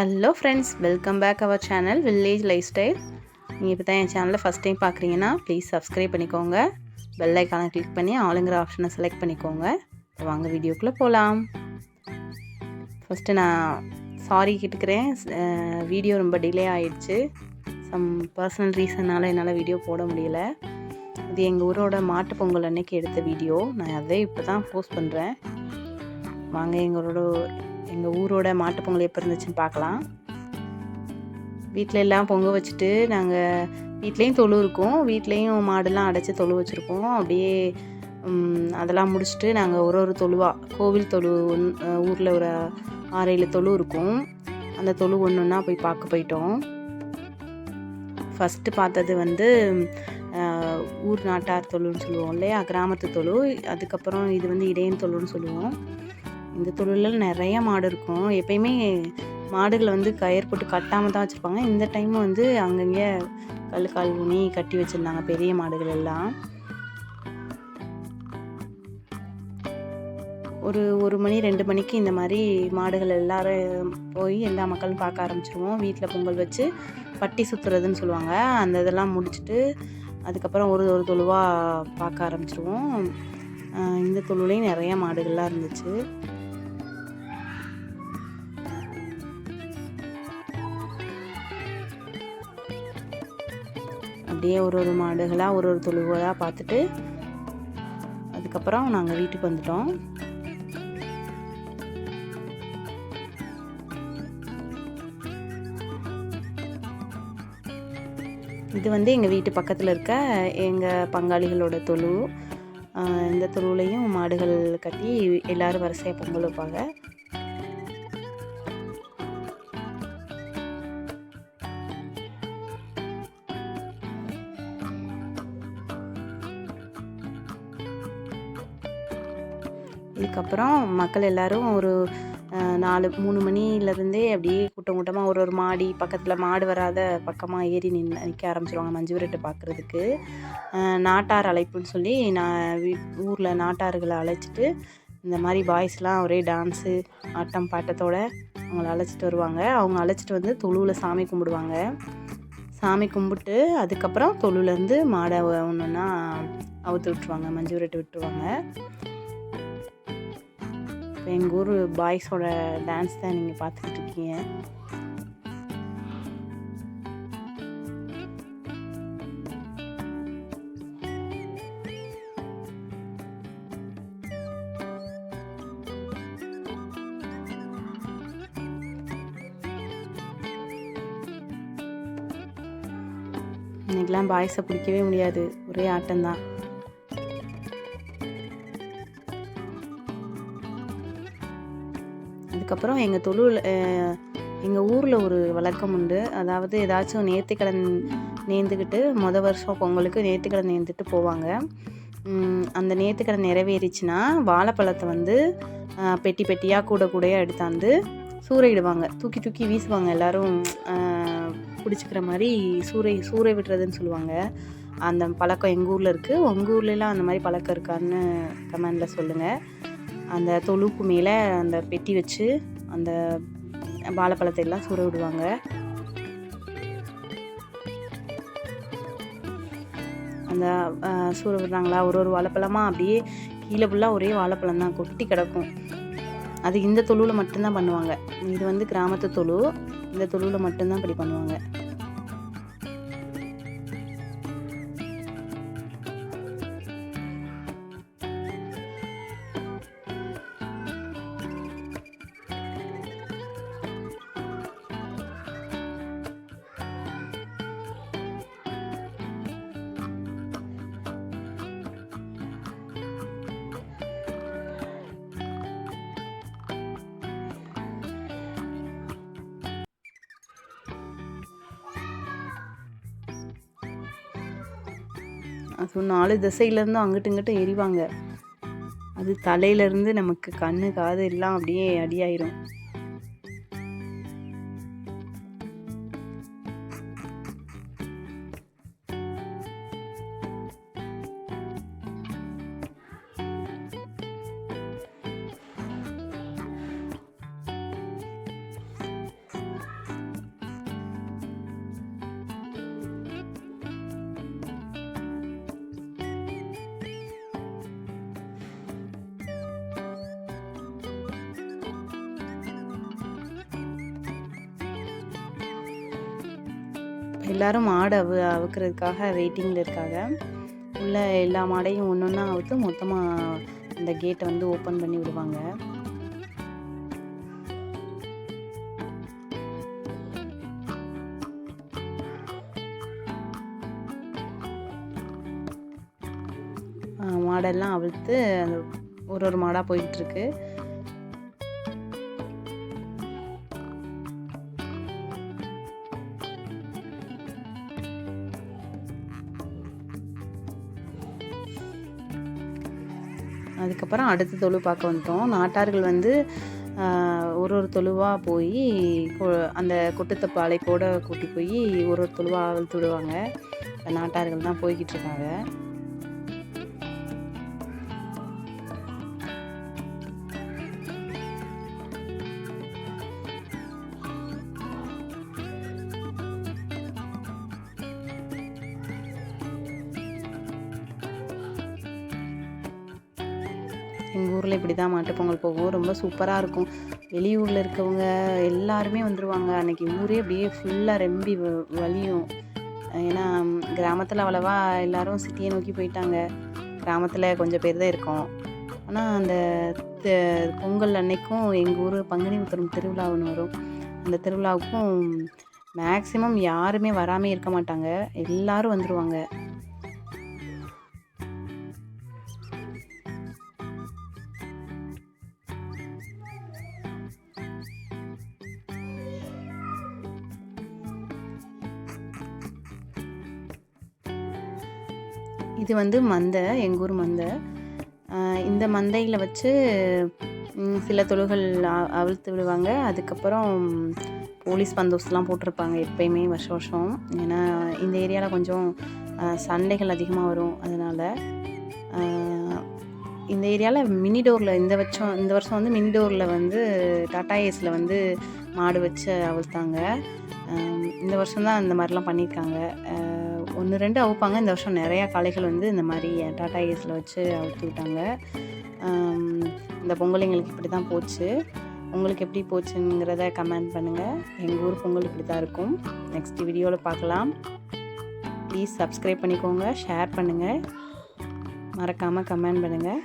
Hello friends welcome back அவர் channel village lifestyle நீங்கள் இப்போ தான் என் சேனலில் ஃபஸ்ட் டைம் பார்க்குறீங்கன்னா ப்ளீஸ் சப்ஸ்கிரைப் பண்ணிக்கோங்க. பெல் ஐக்கானை கிளிக் பண்ணி ஆளுங்கிற ஆப்ஷனை செலக்ட் பண்ணிக்கோங்க. இப்போ வாங்க வீடியோக்குள்ளே போகலாம் ஃபஸ்ட்டு நான் சாரி கேட்டுக்கிறேன். வீடியோ ரொம்ப டிலே ஆயிடுச்சு. சம் பர்சனல் ரீசன்னால் என்னால் வீடியோ போட முடியல. இது எங்கள் ஊரோட மாட்டு பொங்கல் அன்னைக்கு எடுத்த வீடியோ நான் அதை இப்போ தான் போஸ்ட் பண்ணுறேன் வாங்க எங்களோட எங்கள் ஊரோட மாட்டு பொங்கல் எப்போ இருந்துச்சுன்னு பார்க்கலாம் வீட்டில் எல்லாம் பொங்க வச்சுட்டு நாங்கள் வீட்லேயும் தொழு இருக்கும். வீட்லேயும் மாடுலாம் அடைச்சி தொழு வச்சுருக்கோம். அப்படியே அதெல்லாம் முடிச்சுட்டு நாங்கள் ஒரு ஒரு தொழுவா கோவில் தொழு ஊரில் ஒரு ஆறு ஏழு தொழு இருக்கும். அந்த தொழு ஒன்று ஒன்றா போய் பார்க்க போயிட்டோம். ஃபஸ்ட்டு பார்த்தது வந்து ஊர் நாட்டார் தொழுன்னு சொல்லுவோம் இல்லையா? கிராமத்து தொழு. அதுக்கப்புறம் இது வந்து இடையன் தொழுன்னு சொல்லுவோம். இந்த தொழிலில் நிறைய மாடு இருக்கும். எப்பயுமே மாடுகளை வந்து கயிறு போட்டு கட்டாமல் தான் வச்சுருப்பாங்க. இந்த டைம் வந்து அங்கங்கே கல் கால் ஊனி கட்டி வச்சுருந்தாங்க பெரிய மாடுகள் எல்லாம். ஒரு ஒரு மணி ரெண்டு மணிக்கு இந்த மாதிரி மாடுகள் எல்லாரும் போய் எல்லா மக்களும் பார்க்க ஆரம்பிச்சிருவோம். வீட்டில் பொங்கல் வச்சு பட்டி சுற்றுறதுன்னு சொல்லுவாங்க. அந்த இதெல்லாம் முடிச்சுட்டு அதுக்கப்புறம் ஒரு ஒரு தொழுவாக பார்க்க ஆரம்பிச்சிருவோம். இந்த தொழுலையும் நிறைய மாடுகள்லாம் இருந்துச்சு. அப்படியே ஒரு ஒரு மாடுகளாக ஒரு ஒரு தொழுவலாக பார்த்துட்டு அதுக்கப்புறம் நாங்கள் வீட்டுக்கு வந்துட்டோம். இது வந்து எங்கள் வீட்டு பக்கத்தில் இருக்க எங்கள் பங்காளிகளோட தொழு. இந்த தொழுவுலையும் மாடுகள் கட்டி எல்லோரும் வரிசையாக பொங்கல் வைப்பாங்க. இதுக்கப்புறம் மக்கள் எல்லாரும் ஒரு நாலு மூணு மணிலேருந்தே அப்படியே கூட்டம் கூட்டமாக ஒரு ஒரு மாடி பக்கத்தில் மாடு வராத பக்கமாக ஏறி நின்று நிற்க ஆரம்பிச்சிருவாங்க மஞ்சு விரட்டு பார்க்குறதுக்கு நாட்டார் அழைப்புன்னு சொல்லி நான் வீ ஊரில் நாட்டார்களை அழைச்சிட்டு இந்த மாதிரி பாய்ஸ்லாம் ஒரே டான்ஸு ஆட்டம் பாட்டத்தோடு அவங்கள அழைச்சிட்டு வருவாங்க. அவங்க அழைச்சிட்டு வந்து தொழுவில் சாமி கும்பிடுவாங்க. சாமி கும்பிட்டு அதுக்கப்புறம் தொழுலேருந்து மாடை ஒன்று ஒன்றா அவுத்து விட்ருவாங்க மஞ்சு விரட்டு விட்டுருவாங்க. எங்கள் ஊர் பாய்ஸோட டான்ஸ் தான் நீங்கள் பார்த்துக்கிட்டு இருக்கீங்க. இன்னைக்கெலாம் பாய்ஸை பிடிக்கவே முடியாது. ஒரே ஆட்டம்தான். அதுக்கப்புறம் எங்கள் தொழுவில் எங்கள் ஊரில் ஒரு வழக்கம் உண்டு. அதாவது ஏதாச்சும் நேர்த்திக்கடன் நேர்ந்துக்கிட்டு மொதல் வருஷம் பொங்கலுக்கு நேர்த்திக்கடன் நேர்ந்துட்டு போவாங்க. அந்த நேர்த்திக்கடன் நிறைவேறிச்சுன்னா வாழைப்பழத்தை வந்து பெட்டி பெட்டியாக கூட கூடையாக எடுத்தாந்து சூறையிடுவாங்க. தூக்கி தூக்கி வீசுவாங்க எல்லோரும் பிடிச்சிக்கிற மாதிரி சூறை சூறை விடுறதுன்னு சொல்லுவாங்க. அந்த பழக்கம் எங்கள் ஊரில் இருக்குது உங்கள் ஊர்லலாம் அந்த மாதிரி பழக்கம் இருக்கான்னு கமெண்டில் சொல்லுங்கள் அந்த தொழுக்கு மேலே அந்த பெட்டி வச்சு அந்த வாழைப்பழத்தை எல்லாம் சுர விடுவாங்க. அந்த சூற விடுறாங்களா? ஒரு ஒரு வாழைப்பழமாக அப்படியே கீழே ஃபுல்லாக ஒரே வாழைப்பழம் தான் கொட்டி கிடக்கும். அது இந்த தொழுவில் மட்டும்தான் பண்ணுவாங்க. இது வந்து கிராமத்து தொழு. இந்த தொழுவில் மட்டும்தான் இப்படி பண்ணுவாங்க. அது நாலு திசையிலேருந்தும் அங்கிட்டு இங்கிட்ட எரிவாங்க. அது தலையிலேருந்து நமக்கு கண்ணு காது எல்லாம் அப்படியே அடியாயிரும். எல்லாரும் மாடு அவு அவுக்கிறதுக்காக வெயிட்டிங்கில் இருக்காங்க. உள்ள எல்லா மாடையும் ஒன்று ஒன்றா அவுத்து மொத்தமாக அந்த கேட்டை வந்து ஓப்பன் பண்ணி விடுவாங்க. மாடெல்லாம் அவிழ்த்து அந்த ஒரு ஒரு மாடாக போயிட்டுருக்கு அதுக்கப்புறம் அடுத்த தொழு பார்க்க வந்துட்டோம். நாட்டார்கள் வந்து ஒரு ஒரு தொழுவாக போய் அந்த கொட்டுத்தப்பாலை கூட கூட்டி போய் ஒரு ஒரு தொழுவாக அவிழ்த்து விடுவாங்க நாட்டார்கள் தான் போய்கிட்டு இருக்காங்க. எங்கள் ஊரில் இப்படி தான் மாட்டுப்பொங்கல் போகும். ரொம்ப சூப்பராக இருக்கும். வெளியூரில் இருக்கவங்க எல்லாருமே வந்துடுவாங்க அன்றைக்கி ஊரே அப்படியே ஃபுல்லாக ரெம்பி வ- வலியும். ஏன்னா கிராமத்தில் அவ்வளவா எல்லாரும் சிட்டியை நோக்கி போயிட்டாங்க. கிராமத்தில் கொஞ்சம் பேர் தான் இருக்கோம். ஆனால் அந்த த- பொங்கல் அன்னைக்கும் எங்கள் ஊர் பங்குனி உத்தரம் திருவிழா ஒன்று வரும். அந்த திருவிழாவுக்கும் மேக்ஸிமம் யாருமே வராமல் இருக்க மாட்டாங்க. எல்லாரும் வந்துடுவாங்க இது வந்து மந்தை எங்கள் ஊர் மந்தை. இந்த மந்தையில் வச்சு சில தொழுகள் அவிழ்த்து விடுவாங்க. அதுக்கப்புறம் போலீஸ் பந்தோஸ்லாம் போட்டிருப்பாங்க எப்பயுமே வருஷம் வருஷம். ஏன்னா இந்த ஏரியாவில் கொஞ்சம் சண்டைகள் அதிகமாக வரும். அதனால் இந்த ஏரியாவில் மினி டோரில் இந்த வருஷம் இந்த வருஷம் வந்து மினி டோரில் வந்து டாட்டா ஏஸில் வந்து மாடு வச்சு அவிழ்த்தாங்க. இந்த வருஷம் தான் இந்த மாதிரிலாம் பண்ணியிருக்காங்க. ஒன்று ரெண்டு அவுப்பாங்க. இந்த வருஷம் நிறையா காளைகள் வந்து இந்த மாதிரி டாடா ஏஸில் வச்சு அவுத்து விட்டாங்க. இந்த பொங்கல் எங்களுக்கு இப்படி தான் போச்சு. உங்களுக்கு எப்படி போச்சுங்கிறத கமெண்ட் பண்ணுங்கள் எங்கள் ஊர் பொங்கல் இப்படி தான் இருக்கும். நெக்ஸ்ட் வீடியோவில் பார்க்கலாம். ப்ளீஸ் சப்ஸ்கிரைப் பண்ணிக்கோங்க. ஷேர் பண்ணுங்கள் மறக்காமல் கமெண்ட் பண்ணுங்கள்